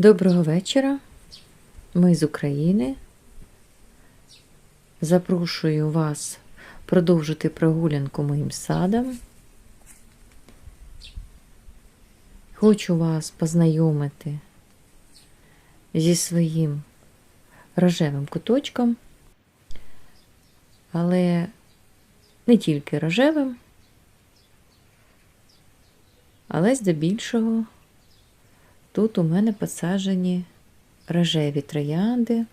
Доброго вечора. Ми з України. Запрошую вас продовжити прогулянку моїм садом. Хочу вас познайомити зі своїм рожевим куточком, але не тільки рожевим, але здебільшого Тут у мене посаджені рожеві троянди.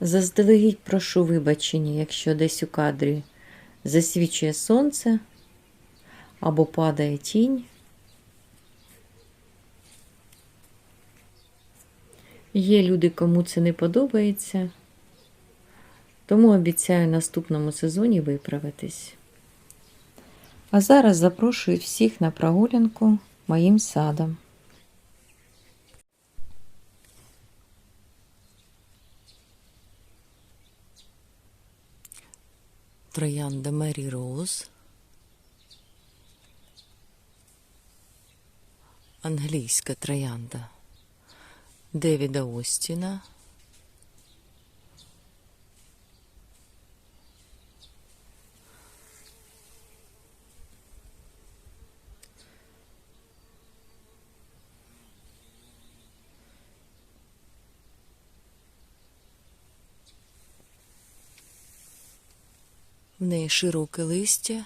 Заздалегідь прошу вибачення, якщо десь у кадрі засвічує сонце або падає тінь. Є люди, кому це не подобається, тому обіцяю наступному сезоні виправитись. А зараз запрошую всіх на прогулянку моїм садом. Троянда Мері Роуз. Англійська троянда Девіда Остіна. В неї широке листя,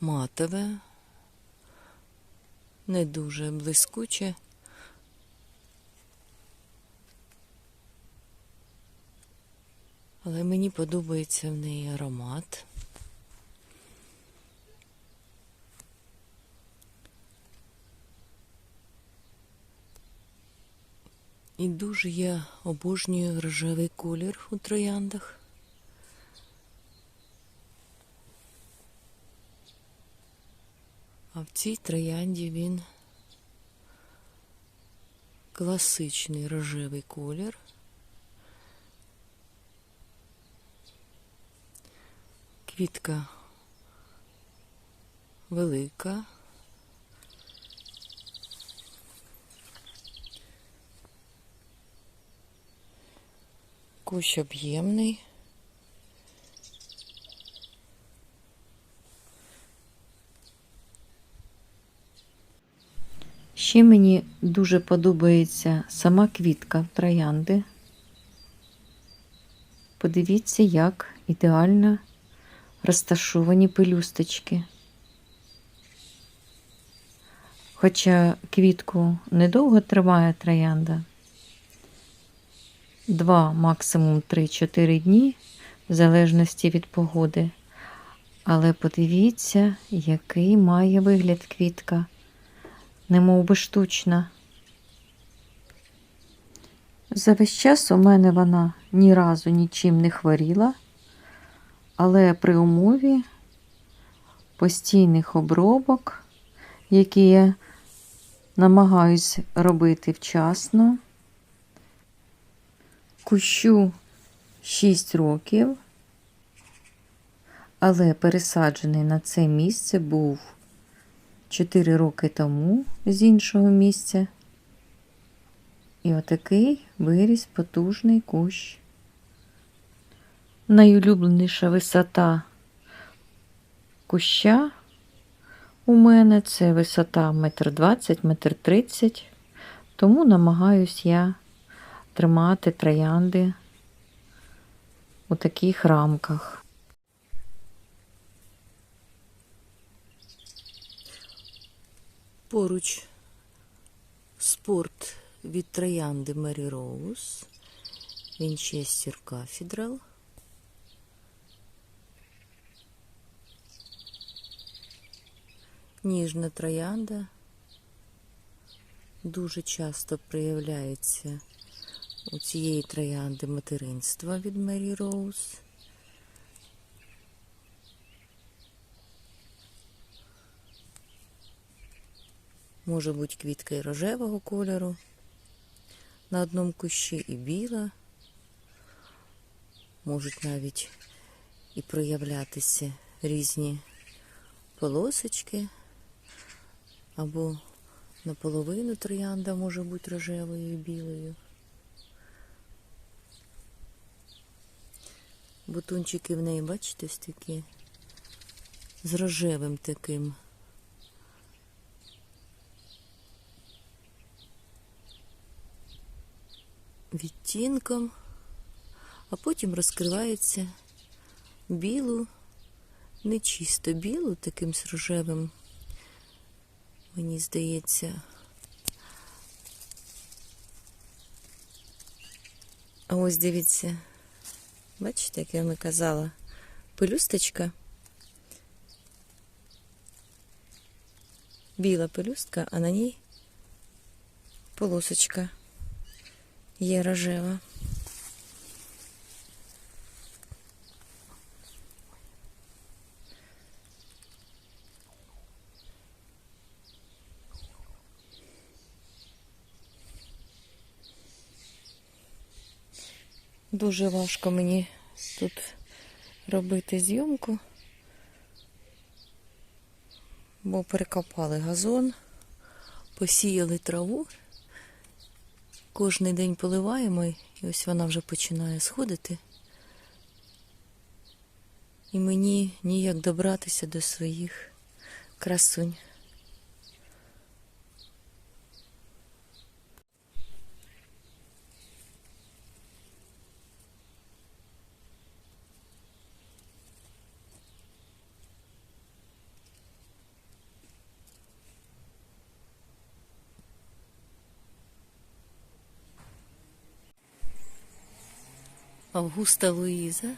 матове, не дуже блискуче. Але мені подобається в неї аромат. І дуже я обожнюю рожевий колір у трояндах. А в цій троянді він класичний рожевий колір. Квітка велика. Кущ об'ємний. Ще мені дуже подобається сама квітка троянди. Подивіться, як ідеально розташовані пелюсточки. Хоча квітку недовго триває троянда, два, максимум 3-4 дні, в залежності від погоди. Але подивіться, який має вигляд квітка немов би штучна. За весь час у мене вона ні разу нічим не хворіла, але при умові постійних обробок, які я намагаюсь робити вчасно, кущу 6 років, але пересаджений на це місце був 4 роки тому з іншого місця. І отакий виріс потужний кущ. Найулюбленіша висота куща у мене це висота 1,20 м, 1,30 м, тому намагаюсь я тримати троянди у таких рамках. Поруч спорт від троянди Мері Роуз, Вінчестер Кафедрал. Ніжна троянда дуже часто проявляється у цієї троянди материнства від Мері Роуз. Може бути квітка і рожевого кольору. На одному кущі і біла. Можуть навіть і проявлятися різні полосочки. Або наполовину троянда може бути рожевою і білою. Бутончики в неї, бачите, ось такі з рожевим таким. Відтінком, а потім розкривається білу, не чисто білу, таким з рожевим, мені здається. А ось дивіться, бачите, як я вам казала, пелюсточка. Біла пелюстка, а на ній полосочка є рожева. Дуже важко мені тут робити зйомку, бо перекопали газон, посіяли траву. Кожний день поливаємо, і ось вона вже починає сходити. І мені ніяк добратися до своїх красунь. Августа Луїза.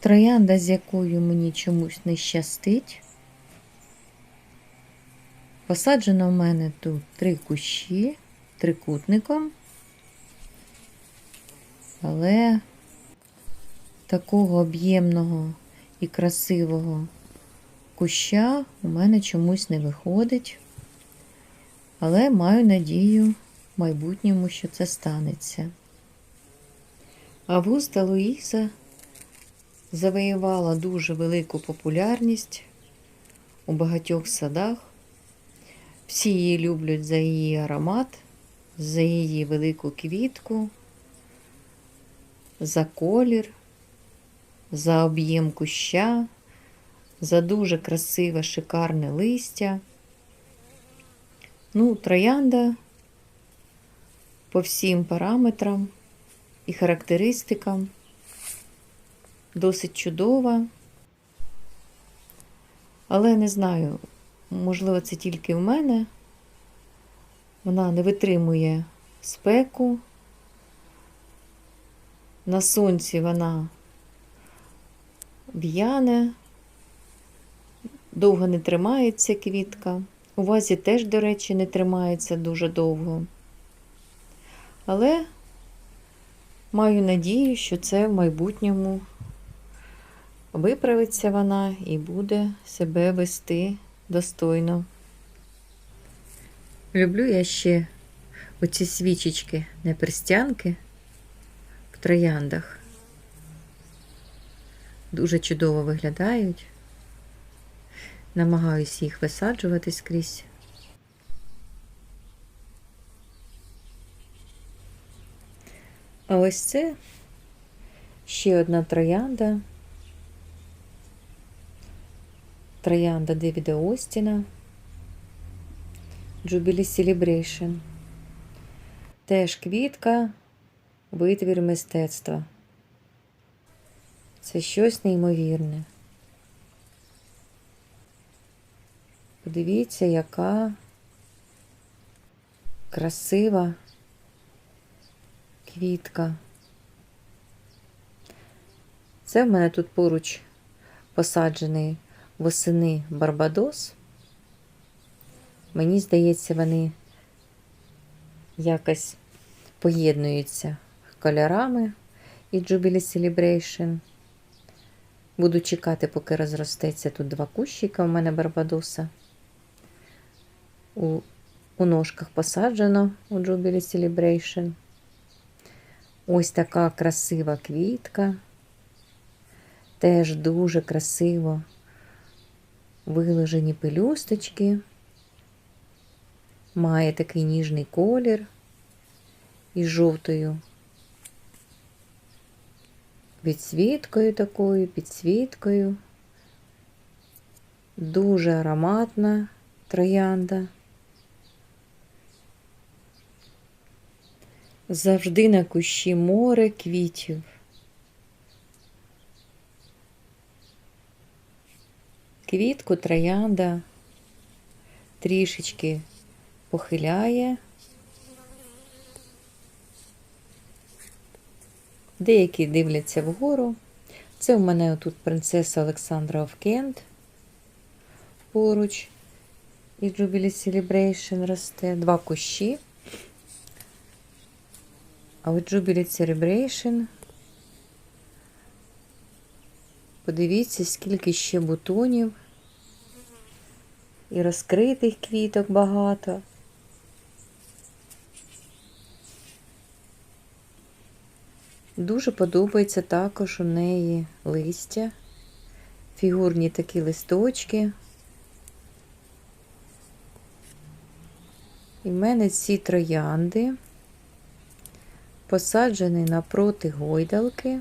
Троянда, з якою мені чомусь не щастить. Посаджено в мене тут три кущі трикутником. Але такого об'ємного і красивого куща у мене чомусь не виходить. Але маю надію в майбутньому, що це станеться. Августа Луїза завоювала дуже велику популярність у багатьох садах. Всі її люблять за її аромат, за її велику квітку, за колір, за об'єм куща, за дуже красиве, шикарне листя. Ну, троянда по всім параметрам і характеристикам досить чудова. Але не знаю, можливо, це тільки в мене. Вона не витримує спеку. На сонці вона в'яне, довго не тримається квітка. У вазі теж, до речі, не тримається дуже довго. Але маю надію, що це в майбутньому виправиться вона і буде себе вести достойно. Люблю я ще оці свічечки непристянки в трояндах. Дуже чудово виглядають. Намагаюсь їх висаджувати скрізь. А ось це ще одна троянда. Троянда Девіда Остіна. Jubilee Celebration. Теж квітка, витвір мистецтва. Це щось неймовірне. Подивіться, яка красива квітка. Це в мене тут поруч посаджений восени Барбадос. Мені здається, вони якось поєднуються кольорами і Jubilee Celebration. Буду чекати, поки розростеться тут два кущика у мене Барбадоса. У, у ножках посаджено у Jubilee Celebration. Ось така красива квітка. Теж дуже красиво виложені пелюсточки. Має такий ніжний колір із жовтою відсвіткою такою, підсвіткою. Дуже ароматна троянда. Завжди на кущі море квітів. Квітку троянда трішечки похиляє. Деякі дивляться вгору. Це у мене тут принцеса Олександра Овкент поруч і Jubilee Celebration росте. Два кущі. А от Jubilee Celebration. Подивіться, скільки ще бутонів. І розкритих квіток багато. Дуже подобається також у неї листя, фігурні такі листочки. І в мене ці троянди посаджені напроти гойдалки.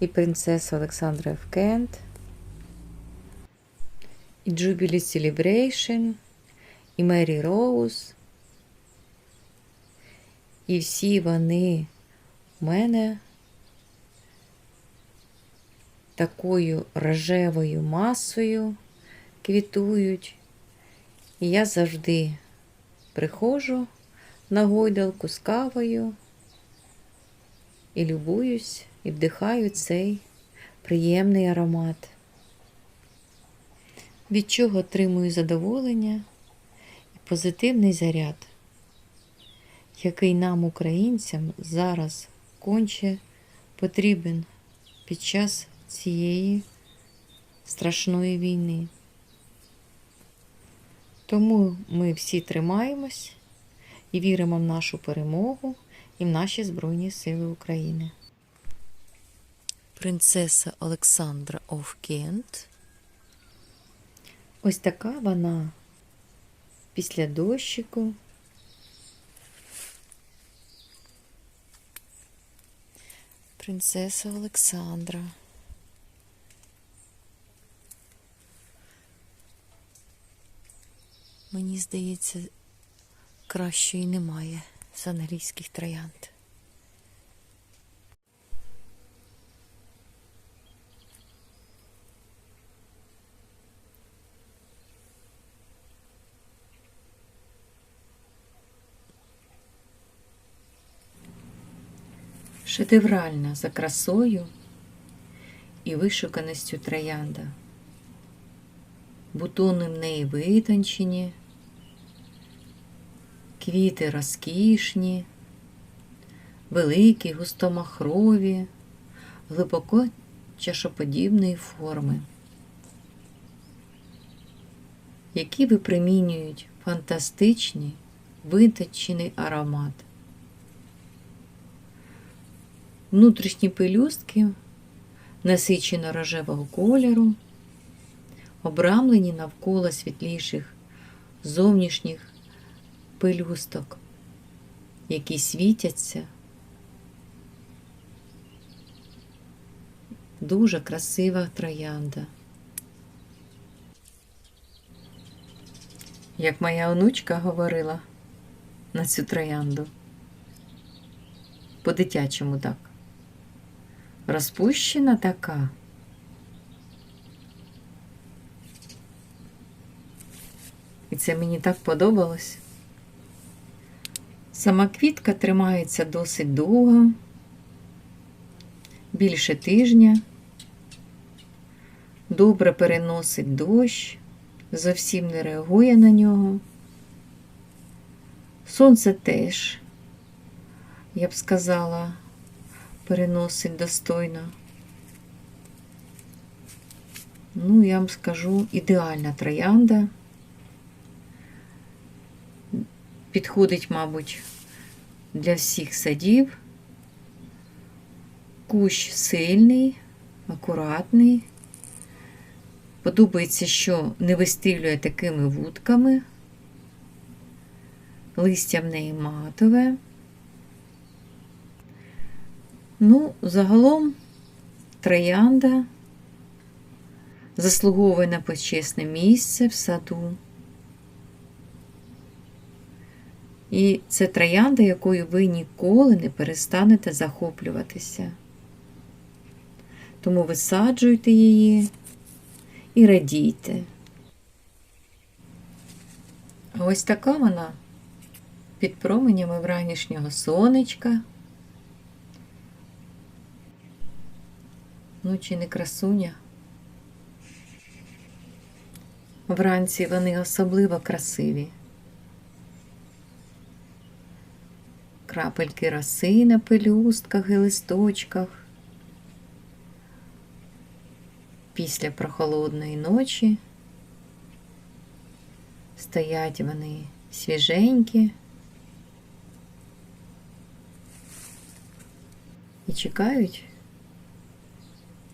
І принцеса Олександра Евкент, і Jubilee Celebration, і Мері Роуз. І всі вони в мене такою рожевою масою квітують. І я завжди приходжу на гойдалку з кавою і любуюсь, і вдихаю цей приємний аромат, від чого отримую задоволення і позитивний заряд який нам, українцям, зараз конче потрібен під час цієї страшної війни. Тому ми всі тримаємось і віримо в нашу перемогу і в наші Збройні Сили України. Принцеса Олександра Овкент. Ось така вона після дощику. Принцеса Олександра. Мені здається, кращої немає з англійських троянд. Шедевральна за красою і вишуканістю троянда. Бутони в неї витончені, квіти розкішні, великі, густомахрові, глибоко чашоподібної форми, які випромінюють фантастичний витончений аромат. Внутрішні пелюстки насичено рожевого кольору, обрамлені навколо світліших зовнішніх пелюсток, які світяться. Дуже красива троянда. Як моя онучка говорила на цю троянду. По-дитячому так розпущена така. І це мені так подобалось. Сама квітка тримається досить довго, більше тижня, добре переносить дощ, зовсім не реагує на нього. Сонце теж, я б сказала, переносить достойно. Ну, я вам скажу, ідеальна троянда. Підходить, мабуть, для всіх садів. Кущ сильний, акуратний. Подобається, що не вистрілює такими вудками. Листя в неї матове. Ну, загалом троянда заслуговує на почесне місце в саду. І це троянда, якою ви ніколи не перестанете захоплюватися. Тому висаджуйте її і радійте. А ось така вона під променями вранішнього сонечка. Ну, чи не красуня? Вранці вони особливо красиві. Крапельки роси на пелюстках і листочках. Після прохолодної ночі стоять вони свіженькі і чекають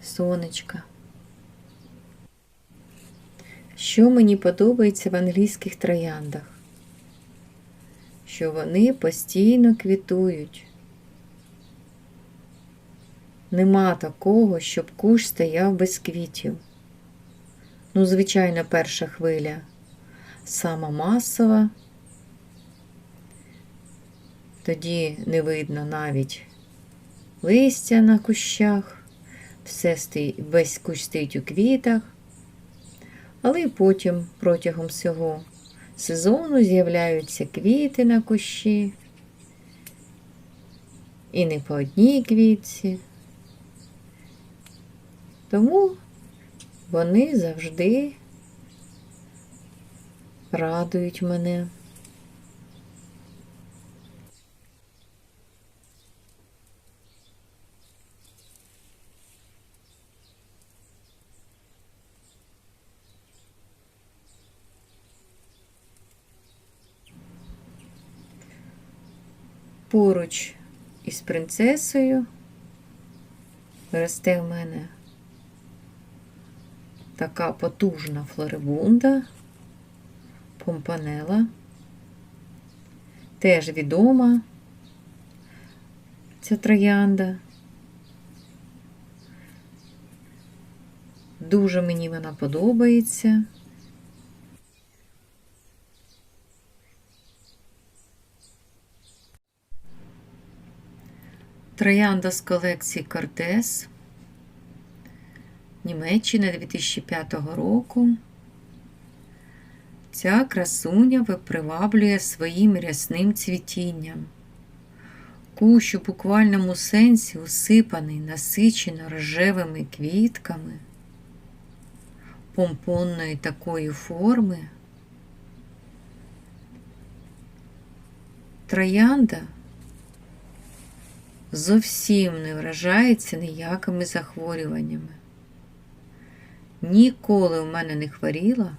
сонечка. Що мені подобається в англійських трояндах? Що вони постійно квітують. Нема такого, щоб кущ стояв без квітів. Ну, звичайно, перша хвиля сама масова. Тоді не видно навіть листя на кущах, все стоїть, весь кущ стоїть у квітах, але й потім протягом всього сезону з'являються квіти на кущі. І не по одній квітці. Тому вони завжди радують мене. Поруч із принцесою росте в мене така потужна флорибунда, помпанела, теж відома ця троянда. Дуже мені вона подобається. Троянда з колекції Кортес. Німеччина 2005 року. Ця красуня приваблює своїм рясним цвітінням. Кущ у буквальному сенсі усипаний насичено рожевими квітками, помпонної такої форми. Троянда зовсім не вражається ніякими захворюваннями. Ніколи в мене не хворіла.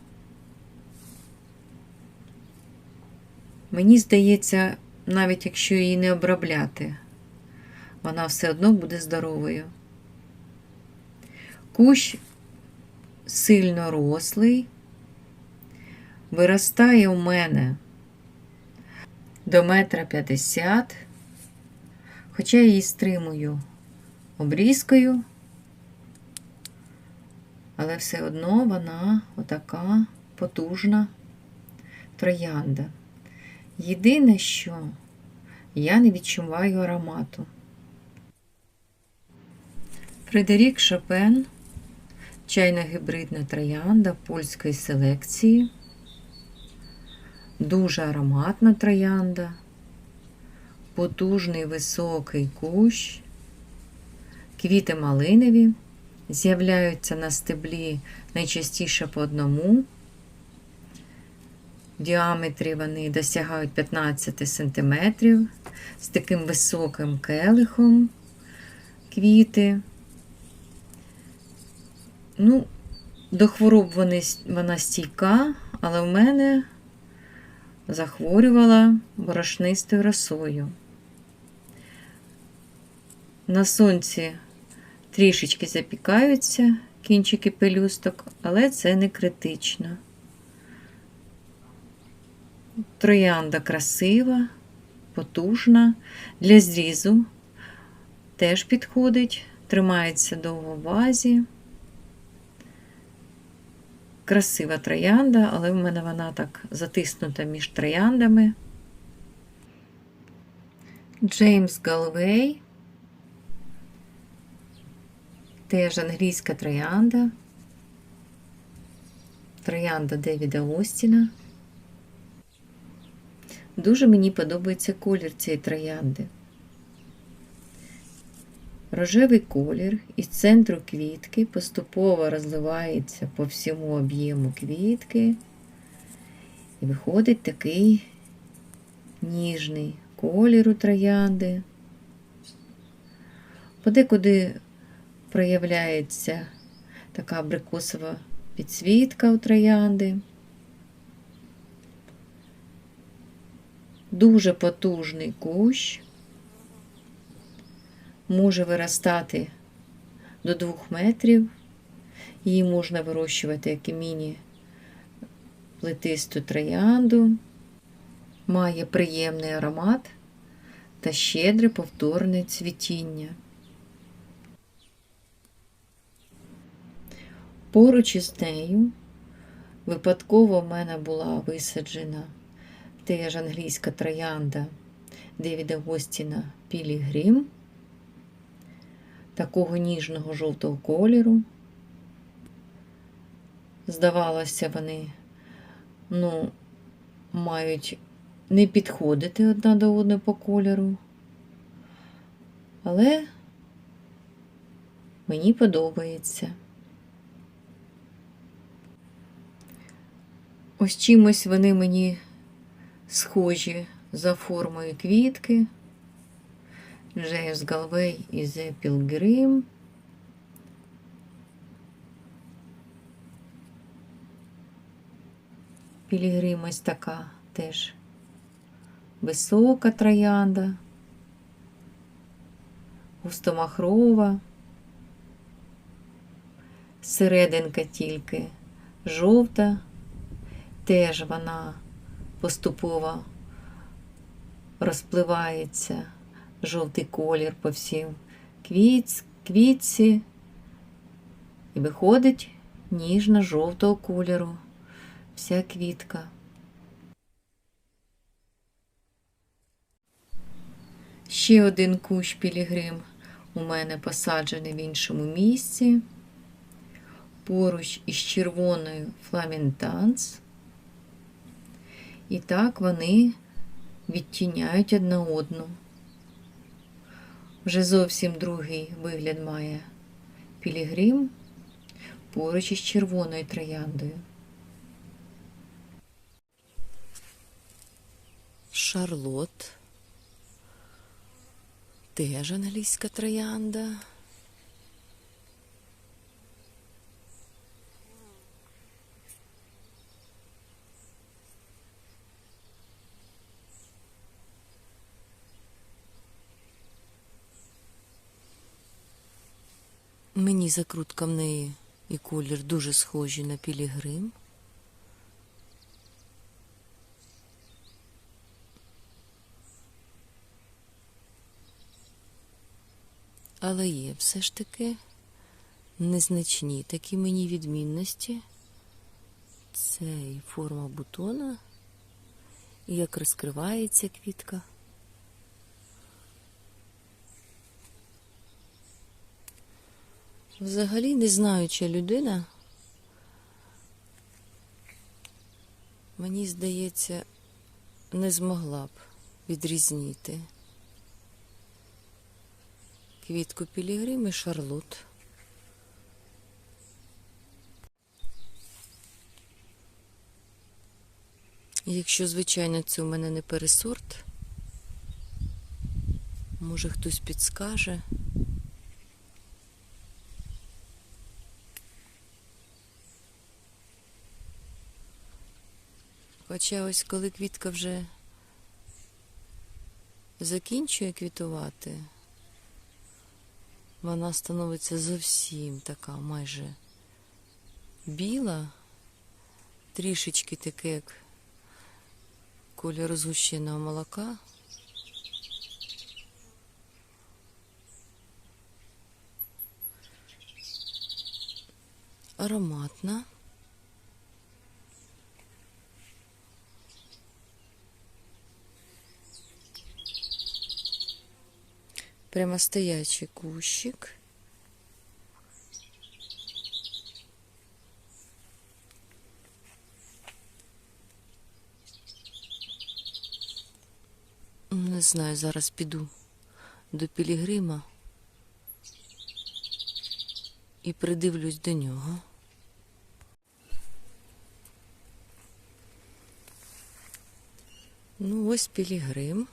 Мені здається, навіть якщо її не обробляти, вона все одно буде здоровою. Кущ сильно рослий, виростає у мене до метра п'ятдесят, хоча я її стримую обрізкою, але все одно вона отака потужна троянда. Єдине, що я не відчуваю аромату. Фредерік Шопен, чайна гібридна троянда польської селекції. Дуже ароматна троянда, потужний високий кущ, квіти малинові з'являються на стеблі найчастіше по одному. В діаметрі вони досягають 15 см з таким високим келихом квіти. Ну, до хвороб вони, вона стійка, але в мене захворювала борошнистою росою. На сонці трішечки запікаються кінчики пелюсток, але це не критично. Троянда красива, потужна. Для зрізу теж підходить, тримається довго в вазі. Красива троянда, але в мене вона так затиснута між трояндами. Джеймс Галвей. Теж англійська троянда. Троянда Девіда Остіна. Дуже мені подобається колір цієї троянди. Рожевий колір із центру квітки поступово розливається по всьому об'єму квітки. І виходить такий ніжний колір у троянди. Подекуди проявляється така абрикосова підсвітка у троянди. Дуже потужний кущ. Може виростати до 2 метрів. Її можна вирощувати як і міні плетисту троянду. Має приємний аромат та щедре повторне цвітіння. Поруч із нею випадково в мене була висаджена теж англійська троянда Девіда Гостіна Пілігрім такого ніжного жовтого кольору. Здавалося, вони ну, мають не підходити одна до одної по кольору. Але мені подобається. Ось чимось вони мені схожі за формою квітки. Джеймс Галвей і The Pilgrim. Пілігрим ось така теж висока троянда, густомахрова, серединка тільки жовта, теж вона поступово розпливається жовтий колір по всім квіц, квітці і виходить ніжно-жовтого кольору вся квітка. Ще один кущ пілігрим у мене посаджений в іншому місці. Поруч із червоною фламентанс. І так вони відтіняють одна одну. Вже зовсім другий вигляд має пілігрим поруч із червоною трояндою. Шарлот. Теж англійська троянда. Мені закрутка в неї і колір дуже схожі на пілігрим. Але є все ж таки незначні такі мені відмінності. Це і форма бутона, і як розкривається квітка. Взагалі не знаюча людина, мені здається, не змогла б відрізнити квітку Пілігрим і Шарлот. Якщо, звичайно, це у мене не пересорт, може хтось підскаже. Хоча ось коли квітка вже закінчує квітувати, вона становиться зовсім така майже біла, трішечки таке, як кольор згущеного молока. Ароматна. Прямо стоячий кущик. Не знаю, зараз піду до Пілігрима і придивлюсь до нього. Ну, ось Пілігрим.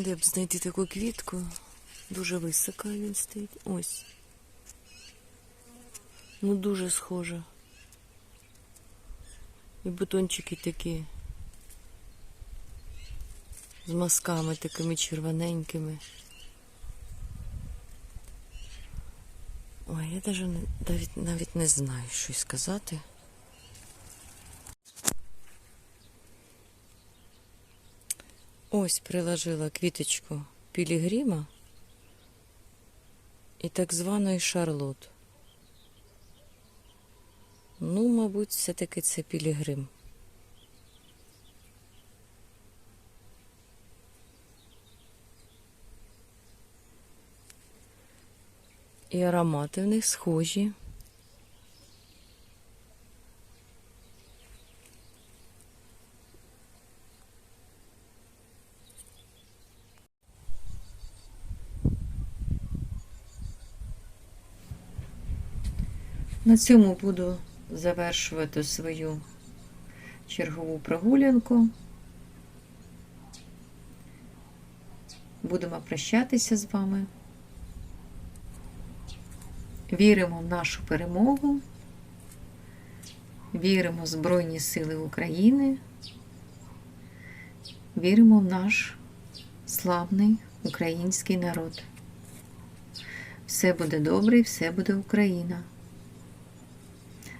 Де б знайти таку квітку? Дуже високо він стоїть. Ось. Ну, дуже схоже. І бутончики такі. З мазками такими червоненькими. Ой, я навіть, навіть не знаю, що й сказати. Ось приложила квіточку Пілігрима і так званої Шарлот. Ну, мабуть, все-таки це Пілігрим. І аромати в них схожі. На цьому буду завершувати свою чергову прогулянку. Будемо прощатися з вами. Віримо в нашу перемогу. Віримо в Збройні Сили України. Віримо в наш славний український народ. Все буде добре і все буде Україна.